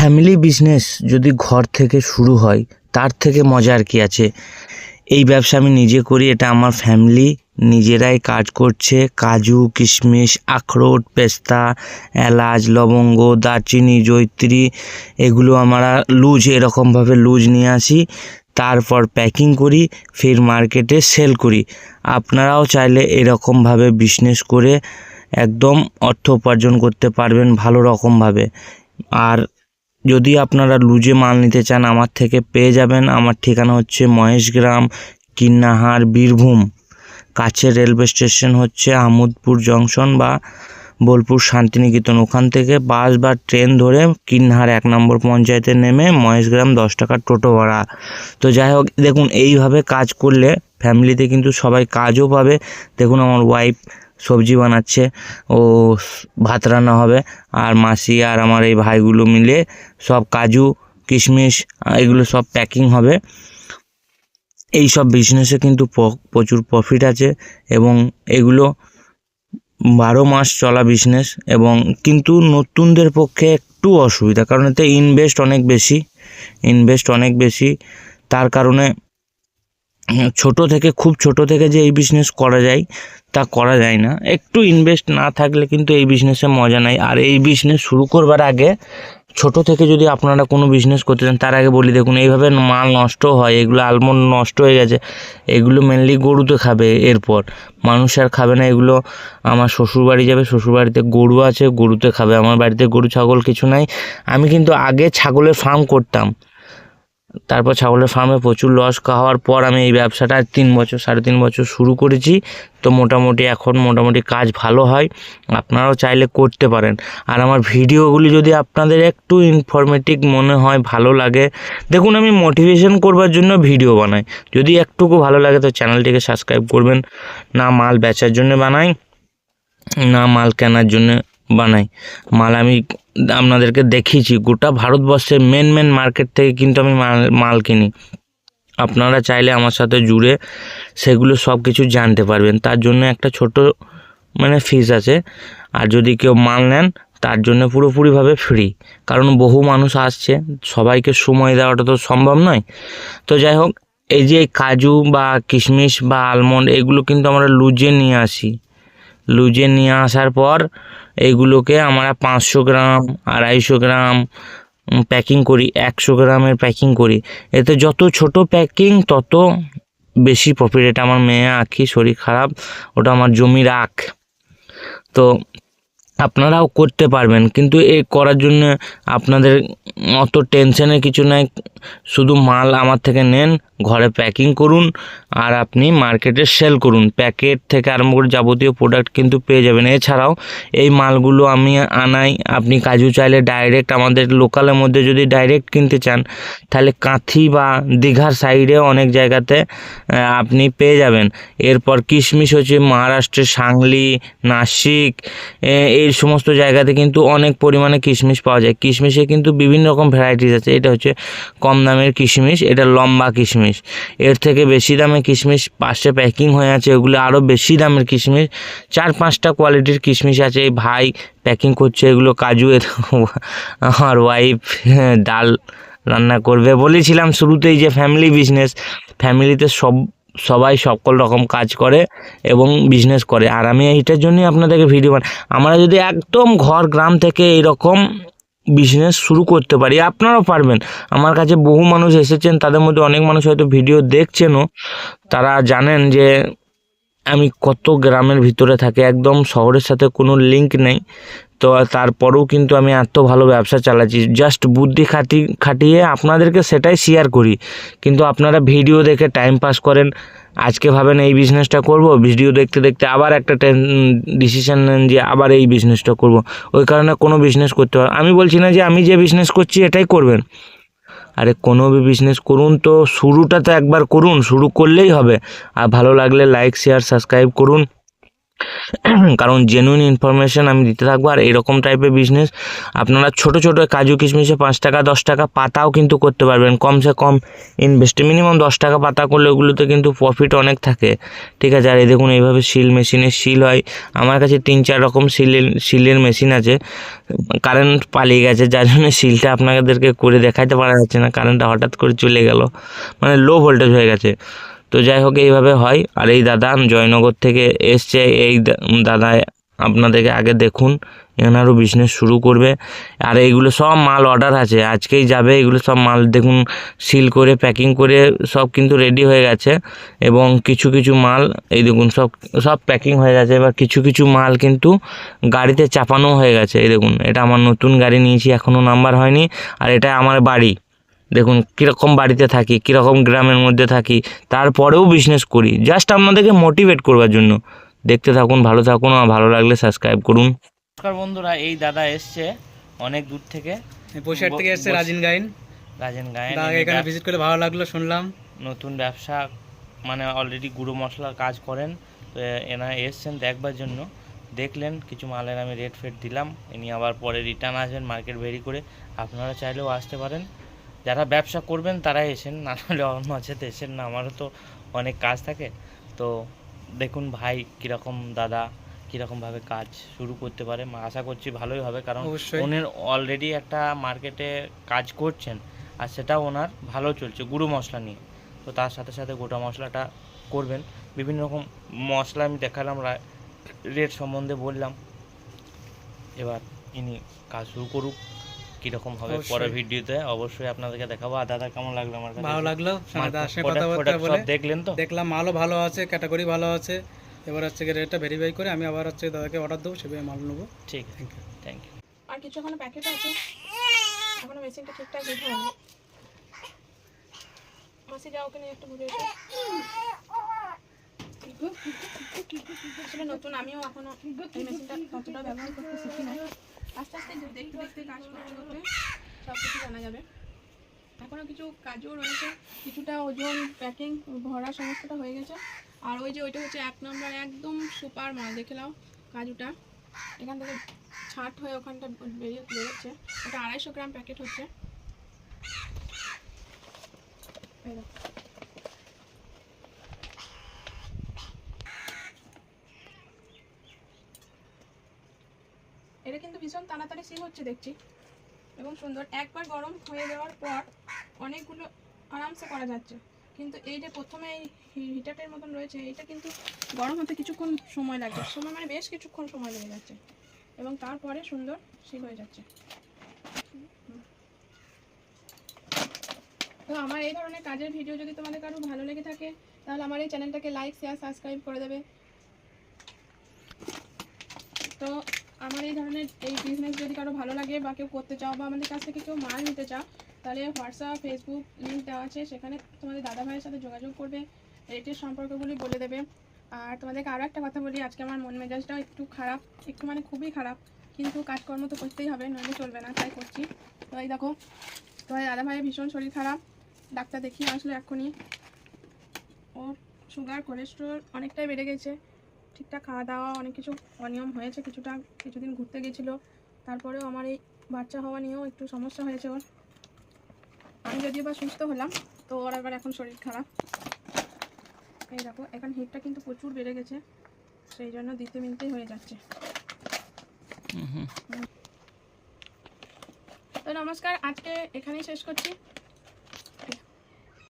Family business যদি ঘর থেকে শুরু হয়, তার থেকে মজার কি আছে? এই ব্যবসা আমি নিজে করি, এটা আমার ফ্যামিলি নিজেরাই কাজ করছে। কাজু, কিশমিশ, আখরোট, পেস্তা, এলাচ, লবঙ্গ, দারচিনি, জয়িত্রী, এগুলো আমরা লুজ, এরকমভাবে লুজ নিয়ে আসি। তারপর প্যাকিং করি, ফের মার্কেটে সেল করি। আপনারাও চাইলে এরকমভাবে বিজনেস করে একদম অর্থ উপার্জন করতে পারবেন ভালো রকমভাবে। আর যদি আপনারা লুজে মাল নিতে চান, আমার থেকে পেয়ে যাবেন। আমার ঠিকানা হচ্ছে মহেশগ্রাম কিন্নাহার, বীরভূম। কাছের রেলওয়ে স্টেশন হচ্ছে আমোদপুর জংশন বা বোলপুর শান্তিনিকেতন। ওখান থেকে বাস বা ট্রেন ধরে কিন্নাহার এক নম্বর পঞ্চায়েতে নেমে মহেশগ্রাম দশ টাকার টোটো ভাড়া। তো যাই হোক, দেখুন, এইভাবে কাজ করলে ফ্যামিলিতে কিন্তু সবাই কাজও পাবে। দেখুন, আমার ওয়াইফ সবজি বানাচ্ছে, ও ভাত রান্না হবে। আর মাসি আর আমার এই ভাইগুলো মিলে সব কাজু, কিশমিশ, এগুলো সব প্যাকিং হবে। এই সব বিজনেসে কিন্তু প্রচুর প্রফিট আছে এবং এগুলো বারো মাস চলা বিজনেস এবং কিন্তু নতুনদের পক্ষে একটু অসুবিধা, কারণ এতে ইনভেস্ট অনেক বেশি ইনভেস্ট অনেক বেশি। তার কারণে ছোট থেকে, খুব ছোট থেকে যে এই বিজনেস করা যায়, তা করা যায় না। একটু ইনভেস্ট না থাকলে কিন্তু এই বিজনেসে মজা নাই। আর এই বিজনেস শুরু করবার আগে, ছোট থেকে যদি আপনারা কোনো বিজনেস করতে চান, তার আগে বলি দেখুন, এইভাবে মাল নষ্ট হয়, এগুলো আলমন্ড নষ্ট হয়ে গেছে, এগুলো মেনলি গরুতে খাবে এরপর। মানুষ আর খাবে না, এগুলো আমার শ্বশুর বাড়ি যাবে শ্বশুর বাড়িতে গরু আছে, গরুতে খাবে। আমার বাড়িতে গরু, ছাগল কিছু নাই। আমি কিন্তু আগে ছাগলের ফার্ম করতাম। তারপর ছাগলের ফার্মে প্রচুর লস খাওয়ার পর আমি এই ব্যবসাটা তিন বছর, সাড়ে তিন বছর শুরু করেছি। তো মোটামুটি এখন মোটামুটি কাজ ভালো হয়। আপনারাও চাইলে করতে পারেন। আর আমার ভিডিওগুলি যদি আপনাদের একটু ইনফরমেটিভ মনে হয়, ভালো লাগে, দেখুন আমি মোটিভেশন করবার জন্য ভিডিও বানাই। যদি একটুকু ভালো লাগে তো চ্যানেলটিকে সাবস্ক্রাইব করবেন। না মাল বেচার জন্য বানাই, না মাল কেনার জন্য বানাই। মাল আমি আপনাদেরকে দেখিয়েছি, গোটা ভারতবর্ষের মেন মেন মার্কেট থেকে কিন্তু আমি মাল মাল কিনি। আপনারা চাইলে আমার সাথে জুড়ে সেগুলো সব কিছু জানতে পারবেন। তার জন্য একটা ছোট মানে ফিস আছে। আর যদি কেউ মাল নেন, তার জন্য পুরোপুরিভাবে ফ্রি কারণ বহু মানুষ আসছে, সবাইকে সময় দেওয়াটা তো সম্ভব নয়। তো যাই হোক, এই যে কাজু বা কিশমিশ বা আলমন্ড এগুলো কিন্তু আমরা লুজে নিয়ে আসি। লুজে নিয়ে আসার পর এইগুলোকে আমরা পাঁচশো গ্রাম, আড়াইশো গ্রাম প্যাকিং করি, একশো গ্রামের প্যাকিং করি। এতে যত ছোট প্যাকিং তত বেশি প্রফিট এটা আমার মেয়ে আঁকি শরীর খারাপ, ওটা আমার জমির আখ। তো আপনারাও করতে পারবেন, কিন্তু এ করার জন্য আপনাদের অত টেনশনের কিছু নাই। শুধু মাল আমার থেকে নেন ঘরে প্যাকিং করুন আর আপনি মার্কেটে সেল করুন। প্যাকেট থেকে আরম্ভ করে যাবতীয় প্রোডাক্ট কিন্তু পেয়ে যাবেন। এছাড়াও এই মালগুলো আমি আনাই। আপনি কাজু চাইলে ডাইরেক্ট আমাদের লোকালের মধ্যে যদি ডাইরেক্ট কিনতে চান, তাহলে কাঁথি বা দীঘার সাইডে অনেক জায়গাতে আপনি পেয়ে যাবেন। এরপর কিশমিশ হচ্ছে মহারাষ্ট্রের সাংলি, নাসিক এই সমস্ত জায়গাতে কিন্তু অনেক পরিমাণে কিশমিশ পাওয়া যায়। কিশমিশে কিন্তু বিভিন্ন রকম ভ্যারাইটিস আছে। এটা হচ্ছে কম দামের কিশমিশ, এটা লম্বা কিশমিশ। এর থেকে বেশি দামে কিশমিশ পাশে প্যাকিং হয়ে আছে। ওগুলো আরও বেশি দামের কিশমিশ। চার পাঁচটা কোয়ালিটির কিশমিশ আছে। এই ভাই প্যাকিং করছে এগুলো, কাজু এর আমার ওয়াইফ ডাল রান্না করবে। বলেছিলাম শুরুতেই যে ফ্যামিলি বিজনেস ফ্যামিলিতে সব, সবাই সকল রকম কাজ করে এবং বিজনেস করে। আর আমি এইটার জন্যই আপনাদেরকে ভিডিও বানাই আমরা যদি একদম ঘর, গ্রাম থেকে এরকম বিজনেস শুরু করতে পারি, আপনারাও পারবেন। আমার কাছে বহু মানুষ এসেছেন, তাদের মধ্যে অনেক মানুষ হয়তো ভিডিও দেখছেনও। তারা জানেন যে আমি কত গ্রামের ভিতরে থাকি, একদম শহরের সাথে কোনো লিঙ্ক নেই। তো তারপরেও কিন্তু আমি এত ভালো ব্যবসা চালাচ্ছি জাস্ট বুদ্ধি খাটি খাটিয়ে আপনাদেরকে সেটাই শেয়ার করি। কিন্তু আপনারা ভিডিও দেখে টাইম পাস করেন আজকে ভাবেন এই বিজনেসটা করব ভিডিও দেখতে দেখতে আবার একটা ডিসিশন নেন যে আবার এই বিজনেসটা করব। ওই কারণে কোনো বিজনেস করতে পারে আমি বলছি না যে আমি যে বিজনেস করছি এটাই করবেন। আরে কোনো বিজনেস করুন তো, শুরুটা তো একবার করুন, শুরু করলেই হবে। আর ভালো লাগলে লাইক শেয়ার সাবস্ক্রাইব করুন। কারণ জেনুইন ইনফরমেশন আমি দিতে থাকব, আর এরকম টাইপের বিজনেস আপনারা ছোট ছোট কাজু কিশমিশে পাঁচ টাকা, দশ টাকা পাতাও কিন্তু করতে পারবেন। কমসে কম ইনভেস্টে মিনিমাম দশ টাকা পাতা করলে ওগুলোতে কিন্তু প্রফিট অনেক থাকে। ঠিক আছে, আর এই দেখুন, এইভাবে সিল মেশিনে সিল হয়। আমার কাছে তিন, চার রকম সিলের সিলের মেশিন আছে। কারেন্ট পালিয়ে গেছে, যার জন্য সিলটা আপনাদেরকে করে দেখাতে পারা যাচ্ছে না। কারেন্টটা হঠাৎ করে চলে গেল। মানে লো ভোল্টেজ হয়ে গেছে। তো যাই হোক এইভাবে হয়। আর এই দাদা জয়নগর থেকে এসছে। এই দাদা আপনাদেরকে আগে দেখুন। এনারও বিজনেস শুরু করবে। আর এইগুলো সব মাল অর্ডার আছে। আজকেই যাবে এগুলো সব মাল দেখুন সিল করে প্যাকিং করে সব কিন্তু রেডি হয়ে গেছে। এবং কিছু কিছু মাল, এই দেখুন, সব সব প্যাকিং হয়ে গেছে। এবার কিছু কিছু মাল কিন্তু গাড়িতে চাপানো হয়ে গেছে। এই দেখুন, এটা আমার নতুন গাড়ি নিয়েছি, এখনও নাম্বার হয়নি। আর এটা আমার বাড়ি। দেখুন কীরকম বাড়িতে থাকি কীরকম গ্রামের মধ্যে থাকি তারপরেও বিজনেস করি। জাস্ট আপনাদেরকে মোটিভেট করবার জন্য। দেখতে থাকুন ভালো থাকুন আর ভালো লাগলে সাবস্ক্রাইব করুন। নমস্কার বন্ধুরা এই দাদা এসছে অনেক দূর থেকে। বসিরহাট থেকে এসছে রাজিন গাইন। রাজেন গায়েন দাদাকে এখানে ভিজিট করে ভালো লাগল শুনলাম। নতুন ব্যবসা মানে অলরেডি গুঁড়ো মশলার কাজ করেন। তো এনা এসছেন দেখবার জন্য। দেখলেন কিছু মালের আমি রেট ফেট দিলাম। ইনি আবার পরে রিটার্ন আসবেন মার্কেট ভেরি করে। আপনারা চাইলেও আসতে পারেন। যারা ব্যবসা করবেন তারাই এসেন না হলে অন্য আছে তো এসেন না আমারও তো অনেক কাজ থাকে। তো দেখুন ভাই কীরকম দাদা কীরকমভাবে কাজ শুরু করতে পারে মা আশা করছি ভালোই হবে কারণ। উনি অলরেডি একটা মার্কেটে কাজ করছেন আর সেটা ওনার ভালো চলছে গুঁড়ো মশলা নিয়ে। তো তার সাথে সাথে গোটা মশলাটা করবেন। বিভিন্ন রকম মশলা আমি দেখালাম রেট সম্বন্ধে বললাম। এবার ইনি কাজ শুরু করুক। কীরকম হবে পরের ভিডিওতে অবশ্যই আপনাদেরকে দেখাবো। আর দাদা কেমন লাগল আমার কাছে? ভালো লাগল। দাদার product- কথাবার্তা বলে সব দেখলেন তো? দেখলাম মালও ভালো আছে ক্যাটাগরি ভালো আছে। এবার হচ্ছে কি রেটটা ভেরিফাই করে আমি আবার হচ্ছে দাদাকে অর্ডার দেবো সেভাবে মাল নেব। ঠিক আছে। থ্যাংক ইউ থ্যাংক ইউ আর কিছু এখনও প্যাকেট আছে? এখনও মেশিনটা ঠিকঠাক হয়নি মাসি যাও ওকে নিয়ে একটু ঘুরে এসো। আসলে নতুন আমিও এখনও মেশিনটা ততটা ব্যবহার করতে শিখি নাই। আস্তে আস্তে দেখতে দেখতে কাজ করতে করতে সব কিছু জানা যাবে। এখনও কিছু কাজও রয়েছে। কিছুটা ওজন প্যাকিং ভরা সমস্তটা হয়ে গেছে। আর ওই যে ওইটা হচ্ছে এক নম্বর একদম সুপার মাল দেখে নাও কাজুটা। এখান থেকে ছাট হয়ে ওখানটা বেরিয়ে বেরোচ্ছে। ওটা আড়াইশো গ্রাম প্যাকেট হচ্ছে। এটা কিন্তু ভীষণ তাড়াতাড়ি সিল হচ্ছে দেখছি। এবং সুন্দর, একবার গরম হয়ে যাওয়ার পর অনেকগুলো আরামসে করা যাচ্ছে। কিন্তু এই যে প্রথমে এই হিটারের মতন রয়েছে, এটা কিন্তু গরম হতে কিছুক্ষণ সময় লাগছে সময় মানে বেশ কিছুক্ষণ সময় লেগে যাচ্ছে। এবং তারপরে সুন্দর সিল হয়ে যাচ্ছে। তো আমার এই ধরনের কাজের ভিডিও যদি তোমাদের কারও ভালো লেগে থাকে, তাহলে আমার এই চ্যানেলটাকে লাইক শেয়ার সাবস্ক্রাইব করে দেবে। তো আমার এই ধরনের এই বিজনেস যদি কারও ভালো লাগে বা কেউ করতে চাও বা আমাদের কাছ থেকে কেউ মাল নিতে চাও, তাহলে হোয়াটসঅ্যাপ ফেসবুক লিঙ্ক দেওয়া আছে। সেখানে তোমাদের দাদা ভাইয়ের সাথে যোগাযোগ করবে রেটের সম্পর্কগুলি বলে দেবে। আর তোমাদেরকে আরও একটা কথা বলি, আজকে আমার মন মেজাজটাও একটু খারাপ, একটু মানে খুবই খারাপ। কিন্তু কাজকর্ম তো করতেই হবে, নইলে চলবে না, তাই করছি। তো এই দেখো তোমার দাদা ভাইয়ের ভীষণ শরীর খারাপ। ডাক্তার দেখিয়ে আসলো এক্ষুনি। ওর সুগার কোলেস্ট্রল অনেকটাই বেড়ে গেছে। ঠিকঠাক খাওয়া দাওয়া অনেক কিছু অনিয়ম হয়েছে কিছুটা কিছুদিন ঘুরতে গেছিল। তারপরেও আমার এই বাচ্চা হওয়া নিয়েও একটু সমস্যা হয়েছে ওর। আমি যদিও বা সুস্থ হলাম তো ওর আবার এখন শরীর খারাপ। এই দেখো এখন হিটটা কিন্তু প্রচুর বেড়ে গেছে সেই জন্য দিতে মিলতেই হয়ে যাচ্ছে। তো নমস্কার আজকে এখানেই শেষ করছি।